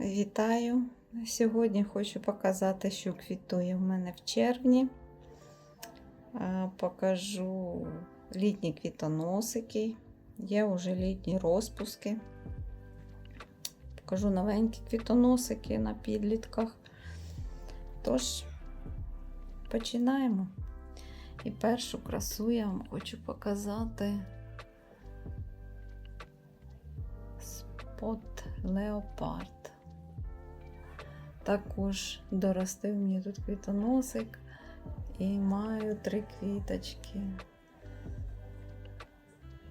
Вітаю! Сьогодні хочу показати, що квітує в мене в червні. Покажу літні квітоносики. Є вже літні розпуски. Покажу новенькі квітоносики на підлітках. Тож, починаємо. І першу красу я вам хочу показати спот леопард. Також доростив мені тут квітоносик і маю три квіточки.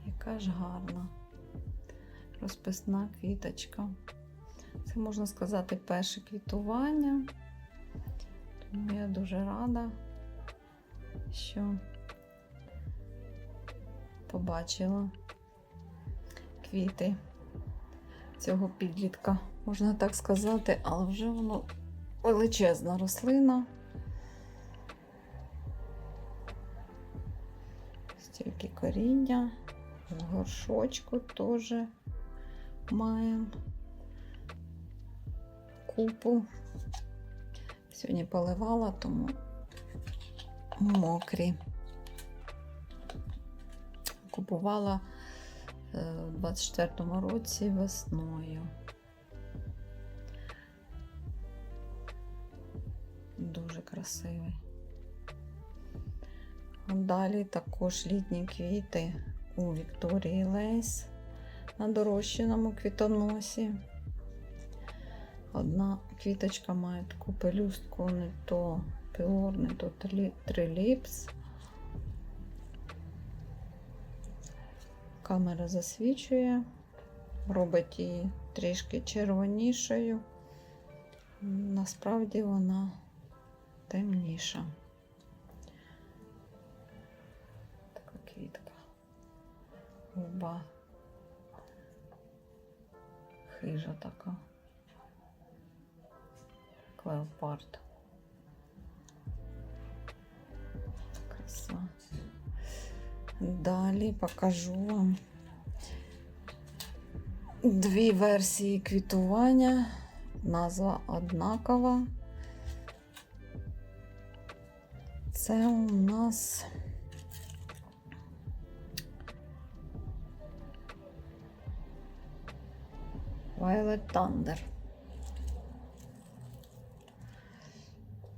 Яка ж гарна розписна квіточка. Це можна сказати перше квітування. Тому я дуже рада, що побачила квіти цього підлітка, можна так сказати, але вже воно величезна рослина. Стільки коріння, в горшочку теж маємо купу. Сьогодні поливала, тому мокрі. Купувала е, у 24-му році весною. Красивий. Далі також літні квіти у Вікторії Лейс на дорощеному квітоносі. Одна квіточка має таку пелюстку, не то пілор, не то триліпс. Камера засвічує, робить її трішки червонішою. Насправді вона темніша. Така квітка. Губа. Хижа така. Клеопард. Краса. Далі покажу вам дві версії квітування. Назва однакова. Це у нас Violet Thunder.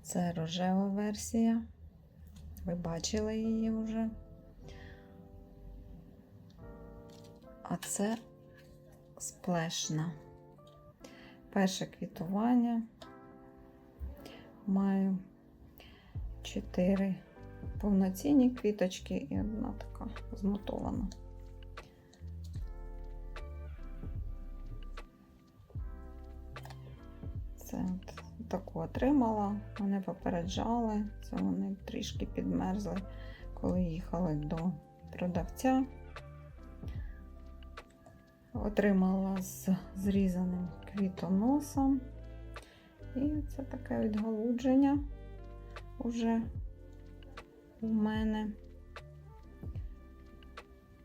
Це рожева версія. Ви бачили її вже. А це сплешна. Перше квітування. Маю чотири повноцінні квіточки і одна така змотована. Це таку отримала, мене попереджали, це вони трішки підмерзли, коли їхали до продавця. Отримала з зрізаним квітоносом. І це таке відгалудження уже у мене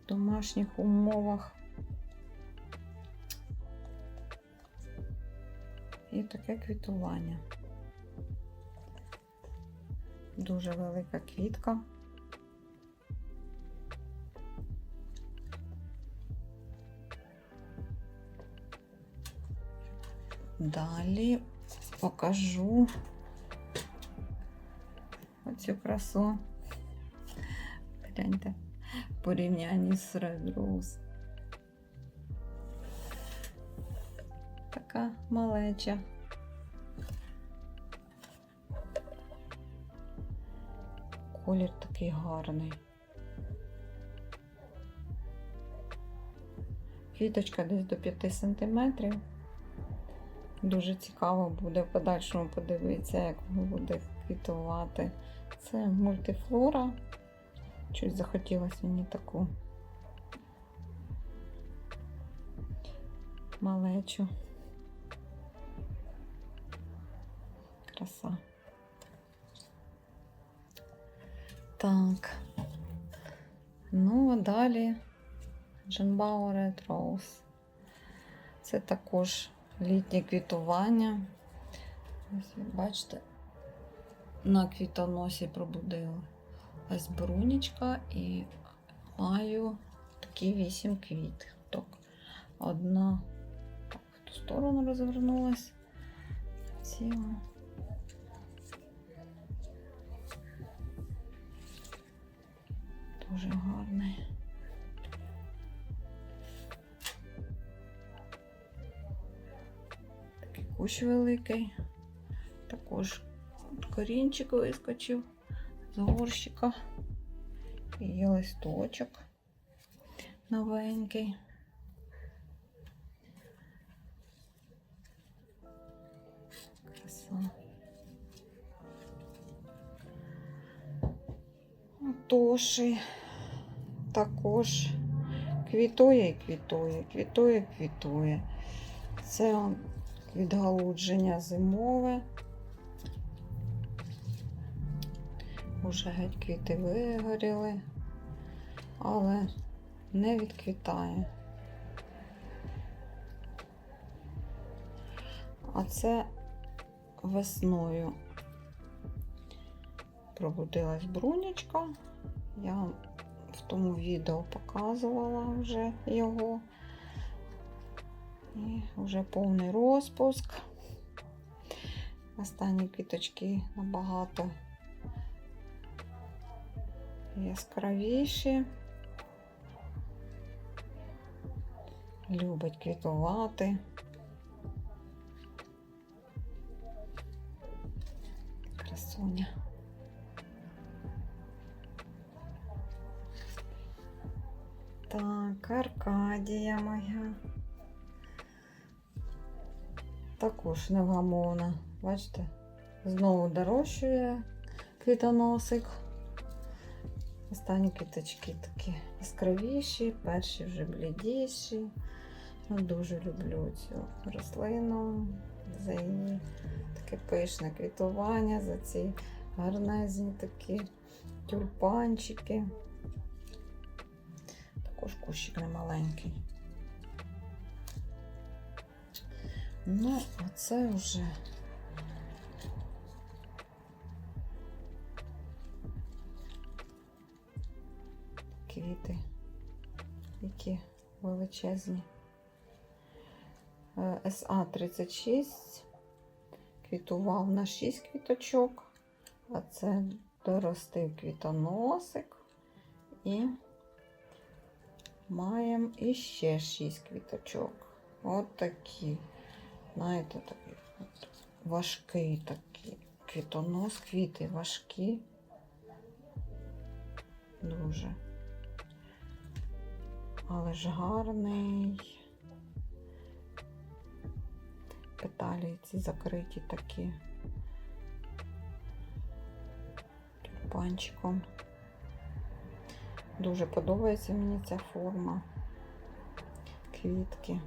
в домашніх умовах. І таке квітування. Дуже велика квітка. Далі покажу красу. Гляньте, в порівнянні з Red Rose. Така малеча. Колір такий гарний. Квіточка десь до 5 сантиметрів. Дуже цікаво буде в подальшому подивитися, як буде квітувати. Це мультифлора. Щось захотілося мені таку малечу. Краса. Так. Ну, а далі Дженбауер Red Rose. Це також літнє квітування. Ось бачите, на квітоносі пробудила ось брунічка і маю такі вісім квіток. Одна так, в ту сторону розвернулась. Ціла. Дуже гарний. Такий кущ великий. Корінчик вискочив з горщика. І є листочок новенький. Краса. Тоші також квітує і квітує, квітує, квітує. Це відгалудження зимове. Уже геть квіти вигоріли, але не відквітає. А це весною пробудилась брунячка. Я в тому відео показувала вже його. І вже повний розпуск. Останні квіточки набагато яскравіші. Любить квітувати. Красуня. Так, Аркадія моя. Також невгамовна. Бачите? Знову дорощує квітоносик. Останні квіточки такі яскравіші, перші вже блідіші. Ну, дуже люблю цю рослину за її таке пишне квітування, за ці гарнезні такі тюльпанчики. Також кущик немаленький. Ну, а це вже квіти, які величезні. Е, СА-36 квітував на 6 квіточок, а це доростив квітоносик і маємо іще 6 квіточок. От такі, знаєте, такий важкий такий квітонос, квіти важкі. Дуже. Але ж гарний. Петалі ці закриті такі тюльпанчиком. Дуже подобається мені ця форма квітки.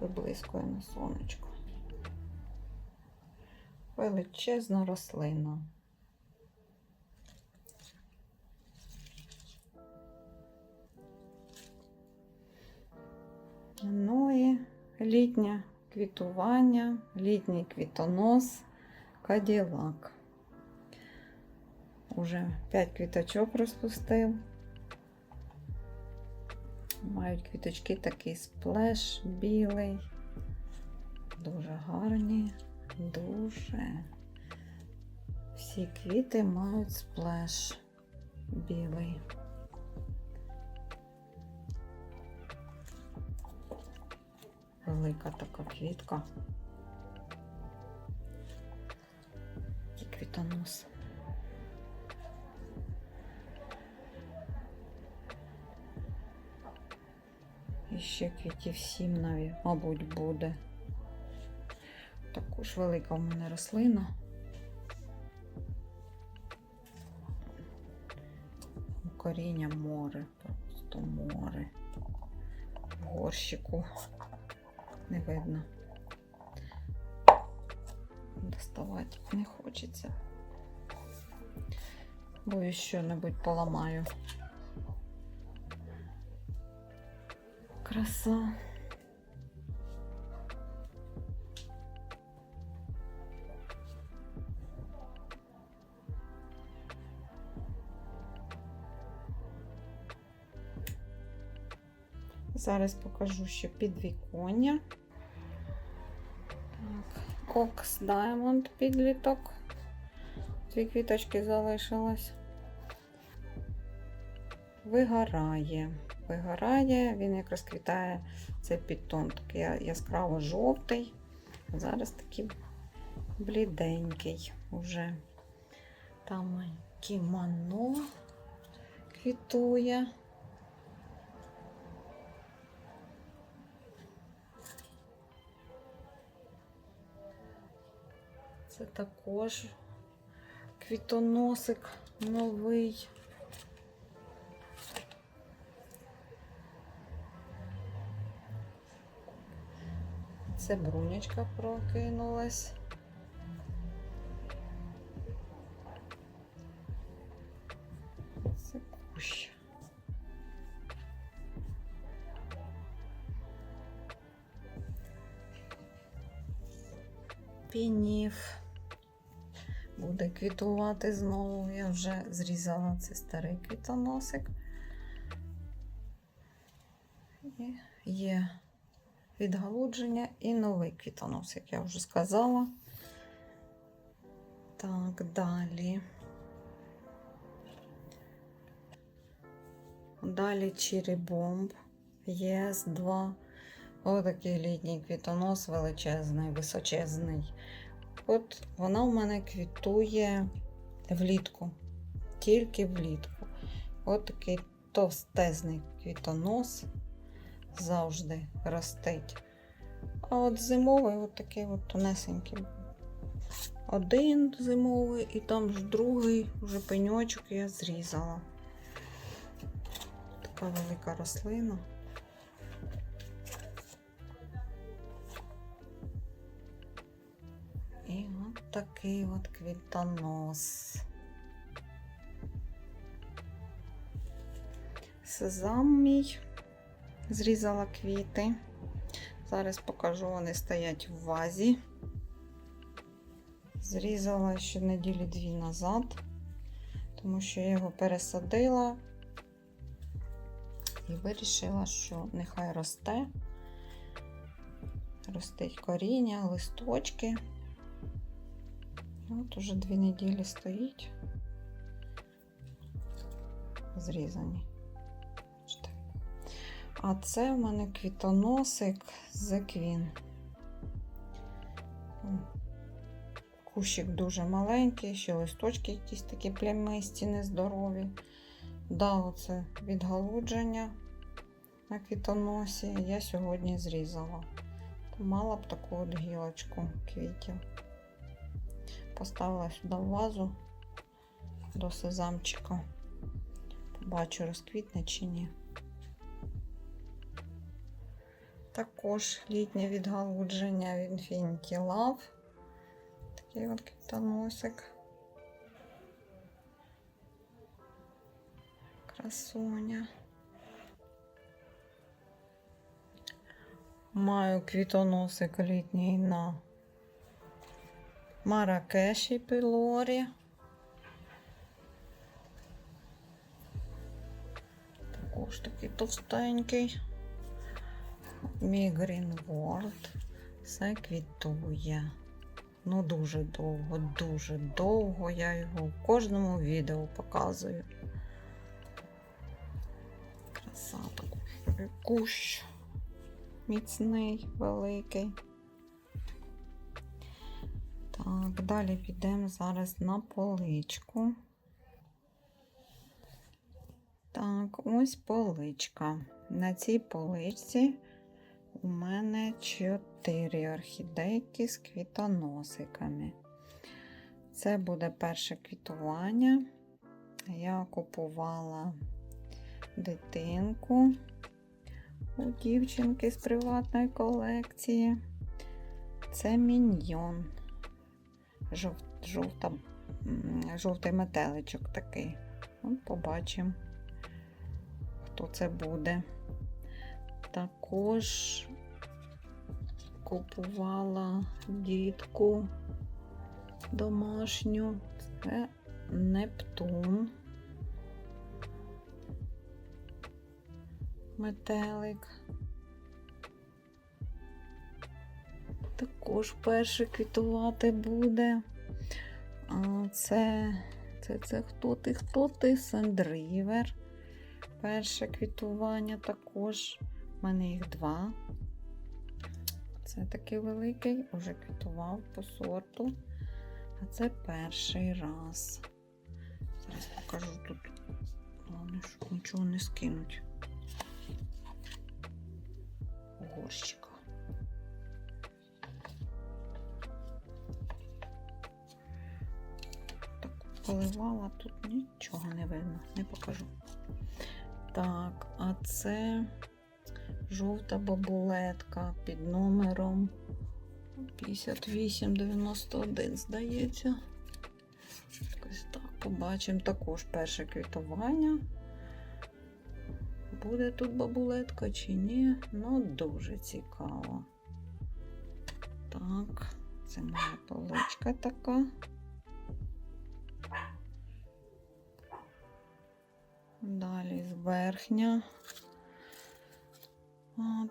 Виблискує на сонечко. Величезна рослина. Літнє квітування, літній квітонос, каділак. Уже 5 квіточок розпустив. Мають квіточки такий сплеш білий. Дуже гарні, дуже. Всі квіти мають сплеш білий. Велика така квітка. І квітонос. І ще квітів сім навіть, мабуть, буде. Також велика в мене рослина. Коріння море, просто море. В горщику не видно. Доставати не хочеться, бо що небудь поламаю. Краса. Зараз покажу ще підвіконня. Ox Diamond підліток. Дві квіточки залишилось. Вигорає. Вигорає, він як розквітає цей підтон, такий яскраво жовтий. Зараз такий бліденький уже. Там кімоно квітує. Також квітоносик новий. Це брунечка прокинулась. Це кущ. Буде квітувати знову. Я вже зрізала це старий квітоносик. І є відгалудження і новий квітонос, як я вже сказала. Так, далі. Далі черебомб. єс 2 Отакий літній квітонос величезний, височезний. От вона в мене квітує влітку, тільки влітку. От такий товстезний квітонос завжди ростить. А от зимовий, от такий от тонесенький. Один зимовий, і там ж другий вже пеньочок я зрізала. Така велика рослина. Такий от квітонос. Сезам мій. Зрізала квіти. Зараз покажу, вони стоять в вазі. Зрізала ще неділі дві назад, тому що я його пересадила і вирішила, що нехай росте. Ростить коріння, листочки. От уже дві неділі стоїть. Зрізані. А це в мене квітоносик Queen. Кущик дуже маленький, ще листочки якісь такі плямисті, нездорові. Да, оце відгалудження на квітоносі я сьогодні зрізала. Мала б таку от гілочку квітів. Поставила сюди в вазу до сезамчика. Побачу, розквітне чи ні. Також літнє відгалудження від Infinity Love. Такий от квітоносик. Красуня. Маю квітоносик літній на Маракеші пілорі. Також такий товстенький. Green World. Все квітує. Ну, дуже довго, дуже довго я його в кожному відео показую. Краса такий кущ. Міцний, великий. Так, далі підемо зараз на поличку. Так, ось поличка. На цій поличці у мене чотири орхідейки з квітоносиками. Це буде перше квітування. Я купувала дитинку у дівчинки з приватної колекції. Це міньйон. Жов, жовта, жовтий метеличок такий. От побачимо, хто це буде. Також купувала дітку домашню. Це Нептун. Метелик. Також перше квітувати буде. А це, це, це хто ти? Хто ти? Сендрівер. Перше квітування також. У мене їх два. Це такий великий, уже квітував по сорту. А це перший раз. Зараз покажу тут. Головне, щоб нічого не скинуть. У поливала, тут нічого не видно, не покажу. Так, а це жовта бабулетка під номером 5891, здається. Ось так, побачимо також перше квітування. Буде тут бабулетка чи ні? Ну, дуже цікаво. Так, це моя поличка така. Далі з верхня.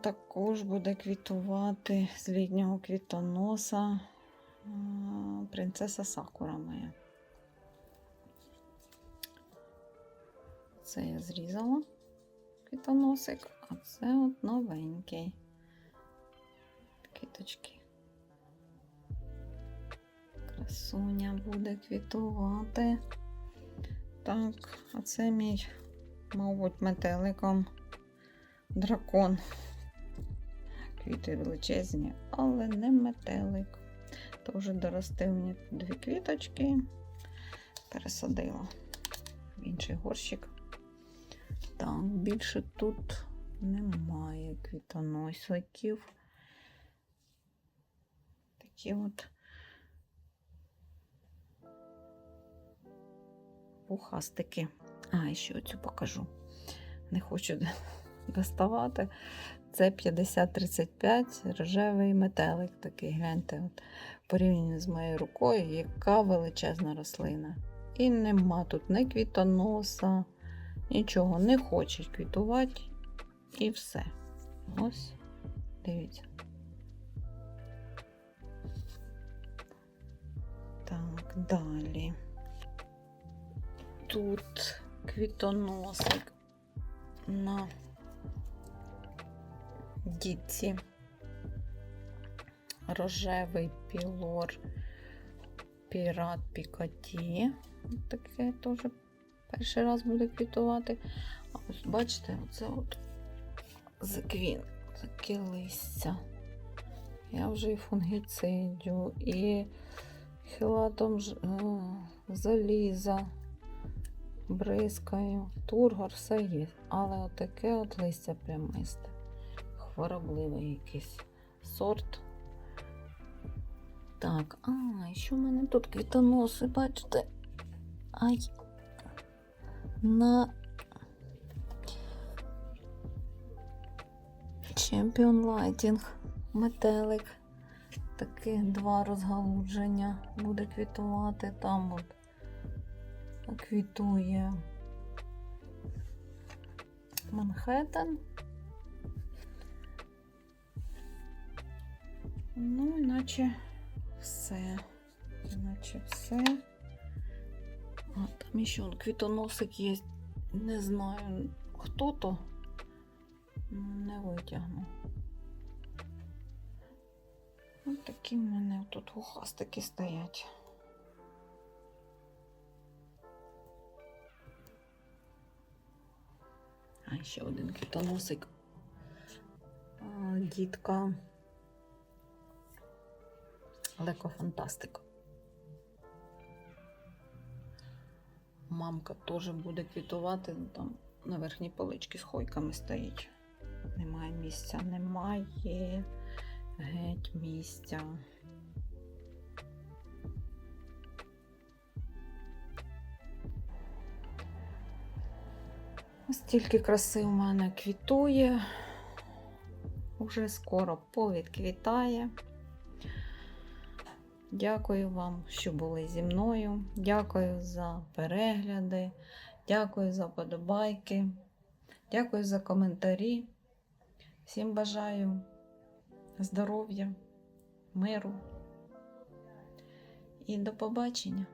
Також буде квітувати з літнього квітоноса принцеса Сакура моя. Це я зрізала квітоносик, а це от новенький. Квіточки. Красуня буде квітувати. Так, а це мій, мабуть, метеликом дракон. Квіти величезні, але не метелик. То вже доростив мені дві квіточки, пересадила в інший горщик. Так, більше тут немає квітоносиків. Такі от пухастики. А, і ще оцю покажу. Не хочу доставати. Це 5035 рожевий метелик такий. Гляньте, от, порівняно з моєю рукою, яка величезна рослина. І нема тут ні квітоноса, нічого не хоче квітувати. І все. Ось, дивіться. Так, далі. Тут квітоносик на дітці. Рожевий пілор пірат Пікаті. Таке теж перший раз буде квітувати. А ось бачите, оце от заквін, таке листя. Я вже і фунгіцидю, і хілатом е, заліза бризкаю, тургор, все є. Але отаке от листя прямисте. Хворобливий якийсь сорт. Так, а, і що в мене тут квітоноси, бачите? Ай. На Champion Lighting метелик. Таке два розгалудження буде квітувати. Там от квітує Манхеттен. Ну, іначе все. Іначе все. А, там ще он квітоносик є. Не знаю, хто то. Не витягну. Ось такі в мене тут вухастики стоять. А ще один квітоносик. Дітка. Лекофантастика. Мамка теж буде квітувати, ну, там на верхній поличці з хойками стоїть. Немає місця, немає геть місця. Ось тільки краси у мене квітує. Уже скоро повідквітає. Дякую вам, що були зі мною. Дякую за перегляди. Дякую за подобайки. Дякую за коментарі. Всім бажаю здоров'я, миру. І до побачення!